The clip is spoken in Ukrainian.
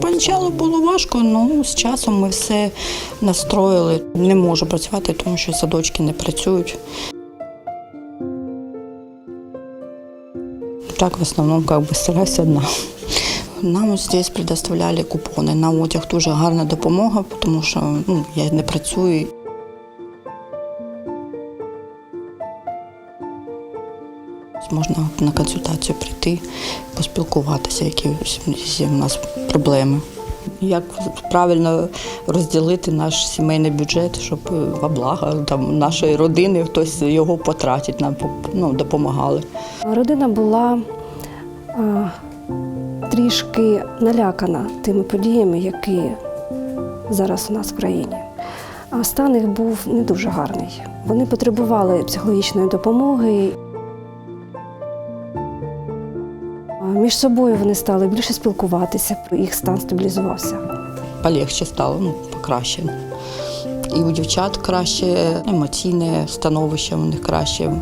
Поначалу було важко, але з часом ми все настроїли. Не можу працювати, тому що садочки не працюють. Так, в основному как бы, стараюсь одна. Нам здесь предоставляли купони. На одяг дуже гарна допомога, тому що ну, я не працюю. Можна на консультацію прийти, поспілкуватися, які у нас проблеми. Як правильно розділити наш сімейний бюджет, щоб е, во благо там, нашої родини хтось його потратить, нам ну, допомагали. Родина була а, трішки налякана тими подіями, які зараз у нас в країні. А стан їх був не дуже гарний. Вони потребували психологічної допомоги. Між собою вони стали більше спілкуватися, їх стан стабілізувався. Полегше стало, ну, покраще. І у дівчат краще, емоційне становище у них краще.